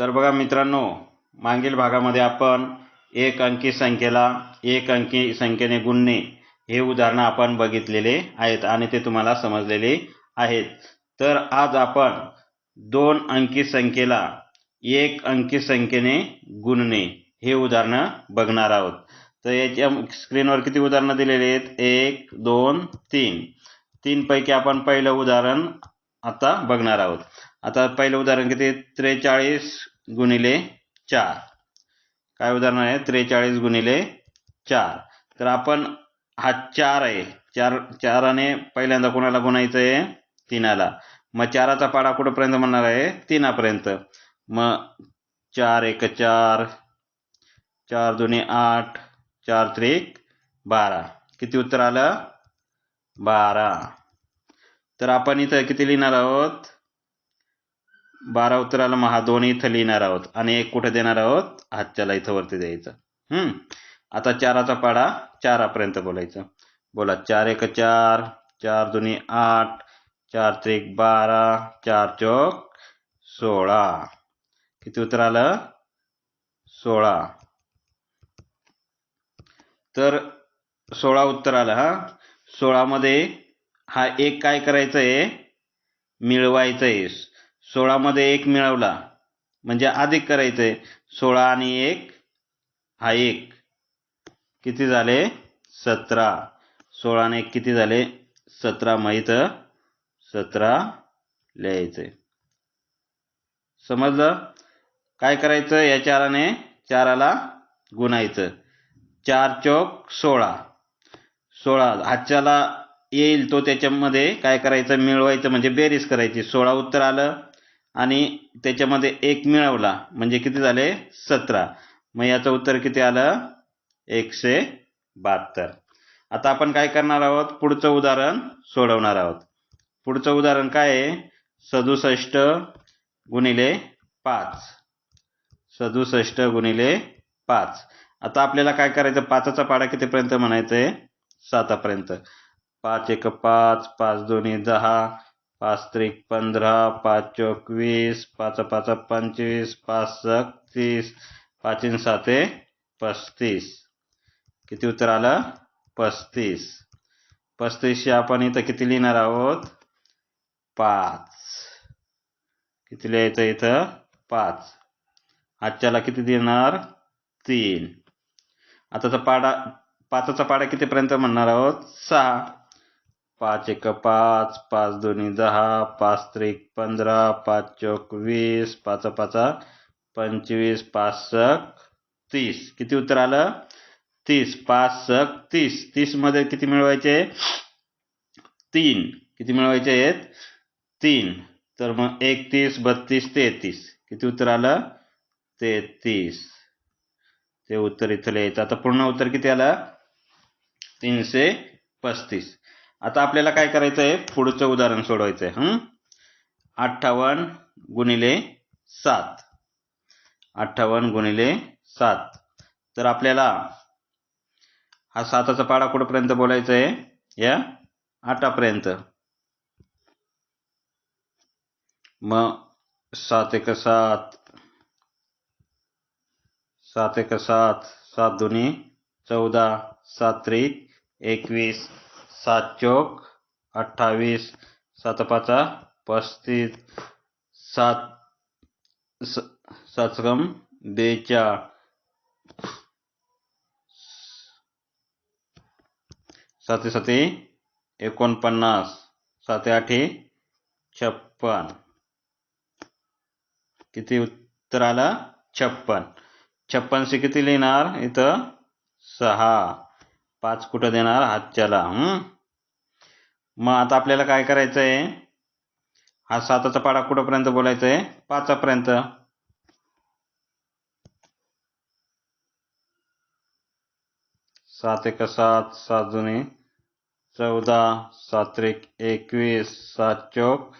तर बघा मित्रांनो मागील भागामध्ये आपण एक अंकी संख्येला एक अंकी संख्येने गुणणे हे उदाहरणं आपण बघितलेले आहेत आणि ते तुम्हाला समजलेले आहेत. तर आज आपण दोन अंकी संख्येला एक अंकी संख्येने गुणणे हे उदाहरणं बघणार आहोत. तर याच्या स्क्रीनवर किती उदाहरणं दिलेली आहेत? एक दोन तीन. तीनपैकी आपण पहिलं उदाहरण आता बघणार आहोत. आता पहिलं उदाहरण किती? त्रेचाळीस गुणिले चार. काय उदाहरण आहे? त्रेचाळीस गुणिले चार. तर आपण हा चार आहे. चार चाराने पहिल्यांदा कोणाला गुणायचं आहे तीनाला. मग चाराचा पाडा कुठंपर्यंत म्हणणार आहे? तीनापर्यंत. मग चार एक चार. चार दोन्ही आठ. चार त्रिक बारा. किती उत्तर आलं? बारा. तर आपण इथं किती लिहिणार आहोत? बारा उत्तर आलं मग हा दोन्ही इथं लिहिणार आहोत. आणि एक कुठे देणार आहोत? हातच्याला इथं वरती द्यायचं. हम्म. आता चाराचा पाडा चारापर्यंत बोलायचं. बोला चार एक चार चार दोन्ही आठ चार त्रिक बारा चार चौक सोळा. किती उत्तर आलं? सोळा. तर सोळा उत्तर आलं हा? सोळामध्ये हा एक काय करायचं आहे मिळवायचं आहे सोळामध्ये एक मिळवला. म्हणजे अधिक करायचं आहे सोळा आणि एक हा एक. किती झाले? सतरा. सोळा आणि एक किती झाले? सतरा. माहीत सतरा लिहायचं समजलं? काय करायचं? या चाराने चाराला गुणायचं. चार चौक सोळा. सोळा. हातच्याला येईल तो त्याच्यामध्ये काय करायचं? मिळवायचं. म्हणजे बेरीज करायची. सोळा उत्तर आलं. आणि त्याच्यामध्ये एक मिळवला. म्हणजे किती झाले? सतरा. मग याचं उत्तर किती आलं? एकशे बहात्तर. आता आपण काय करणार आहोत? पुढचं उदाहरण सोडवणार आहोत. पुढचं उदाहरण काय आहे? सदुसष्ट गुणिले पाच. सदुसष्ट गुणिले पाच. आता आपल्याला काय करायचं? पाचाचा पाडा कितीपर्यंत म्हणायचं आहे सातापर्यंत. पाच एक पाच पाच दोन्ही दहा. पाच त्रिक पंधरा पाच चौक वीस पाच पाच पंचवीस पाच सक तीस पाचीन साते पस्तीस. किती उत्तर आलं? पस्तीस. पस्तीसशे आपण इथं किती लिहिणार आहोत? पाच. किती लिहायचं इथं? पाच. आजच्याला किती देणार? तीन. आताचा पाडा पाचाचा पाडा कितीपर्यंत म्हणणार आहोत? सहा. पाच एक पाच पाच दोन्ही दहा पाच त्रिक पंधरा पाच चौक वीस पाच पाचा पंचवीस पाच सक तीस. किती उत्तर आलं? तीस पाच सक तीस तीसमध्ये किती मिळवायचे? तीन. किती मिळवायचे? आहेत तीन. तर मग एकतीस बत्तीस तेहतीस. किती उत्तर आलं? तेहतीस. ते उत्तर इथं लिहायचं आता पूर्ण उत्तर किती आलं? तीनशे पस्तीस. आता आपल्याला काय करायचं आहे पुढचं उदाहरण सोडवायचं आहे हं? अठ्ठावन्न गुणिले सात. अठ्ठावन्न गुणिले सात. तर आपल्याला हा साताचा पाडा कुठंपर्यंत बोलायचा आहे या आठापर्यंत. मग सात एक सात. सात एक सात. सात दोन्ही चौदा. सात त्रिक एकवीस. सात चौक अठ्ठावीस सात पाचा पस्तीस सात स सकम बेचाळ साते साते एकोणपन्नास साते आठे छप्पन. किती उत्तर आलं? छप्पन. छप्पनशे किती लिहिणार? इथं सहा. पाच कुठं देणार? हातच्याला. मग आता आपल्याला काय करायचं आहे हा साताचा पाडा कुठंपर्यंत बोलायचा आहे पाचापर्यंत. सात एक सात सात जुने. चौदा सात एकवीस सात चौक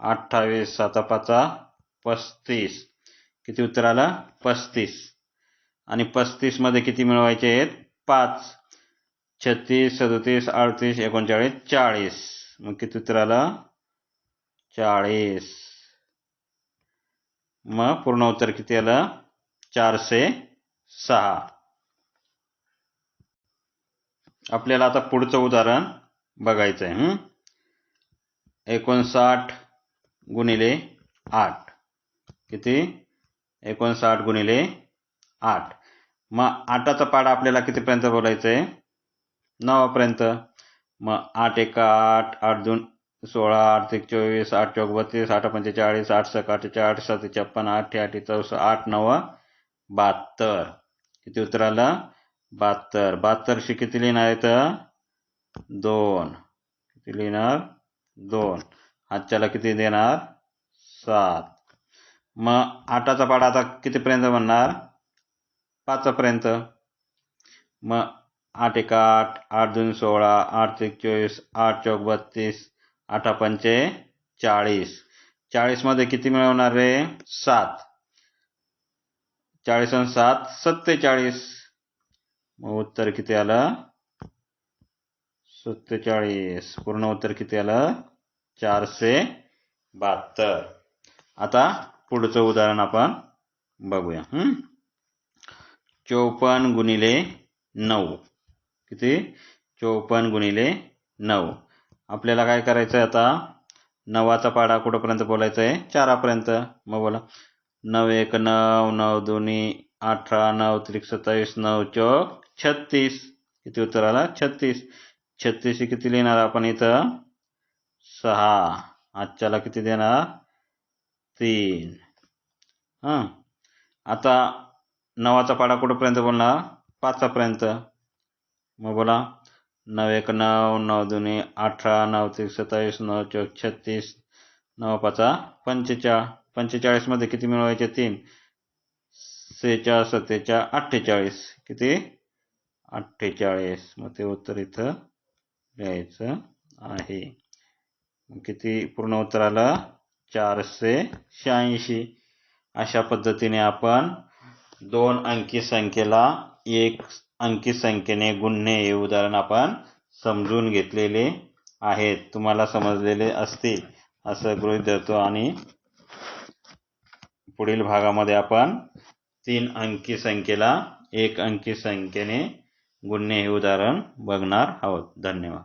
अठ्ठावीस साता पाचा पस्तीस. किती उत्तर आलं? पस्तीस. आणि पस्तीसमध्ये किती मिळवायचे आहेत? पाच. छत्तीस सदतीस अडतीस एकोणचाळीस चाळीस. मग किती उत्तर आलं? चाळीस. मग पूर्ण उत्तर किती आलं? चारशे सहा. आपल्याला आता पुढचं उदाहरण बघायचं आहे एकोणसाठ गुणिले आठ. किती? एकोणसाठ गुणिले आठ. मग आठाचा पाडा आपल्याला कितीपर्यंत बोलायचं आहे नवापर्यंत. मग आठ एक आठ आठ दोन सोळा आठ एक चोवीस आठ चौक बत्तीस आठ पंचेचाळीस आठ सक अठ्ठेचाळीस सात छप्पन आठ आठ चौस आठ नवा बहात्तर. किती उत्तर आलं? बहात्तर. बहात्तरशी किती लिहिणार आहेत? दोन. किती लिहिणार? दोन. हातच्याला किती देणार? सात. मग आठाचा पाडा आता कितीपर्यंत म्हणणार? पाचपर्यंत. मग आठ एक आठ आठ दोन सोळा आठ एक चोवीस आठ चौक बत्तीस आठ पंचे चाळीस. चाळीसमध्ये किती मिळवणार रे? सात. चाळीस आणि सात सत्तेचाळीस. मग उत्तर किती आलं? सत्तेचाळीस. पूर्ण उत्तर किती आलं? चारशे बहात्तर. आता पुढचं उदाहरण आपण बघूया. हं? चौपन्न गुणिले नऊ. किती? चोपन्न गुणिले नऊ. आपल्याला काय करायचं आहे आता? नवाचा पाडा कुठंपर्यंत बोलायचा आहे चारापर्यंत. मग बोला. नऊ एक नऊ नऊ दोन्ही अठरा नऊ त्रिक सत्तावीस नऊ चौक छत्तीस. किती उत्तर आला? छत्तीस. छत्तीस किती लिहिणार आपण इथं? सहा. आजच्याला किती देणार? तीन. हां. आता नवाचा पाडा कुठंपर्यंत बोलणार? पाचापर्यंत. बोला. नऊ एक नऊ नऊ दोन्ही अठरा नऊ ते सत्तावीस नऊ चौक छत्तीस नऊ पाचा पंचेचाळ. पंचेचाळीसमध्ये किती मिळवायचे? तीन. सेहेचाळ सत्तेचाळ अठ्ठेचाळीस. किती? अठ्ठेचाळीस. मग ते उत्तर इथं लिहायचं आहे. मग किती पूर्ण उत्तर आलं? चारशे शहाऐंशी. अशा पद्धतीने आपण दोन अंकी संख्येला एक अंकी संख्येने गुन्हे हे उदाहरण आपण समजून घेतलेले आहेत. तुम्हाला समजलेले असतील असं गृहीत धरतो आणि पुढील भागामध्ये आपण तीन अंकी संख्येला एक अंकी संख्येने गुन्हे हे उदाहरण बघणार आहोत. धन्यवाद.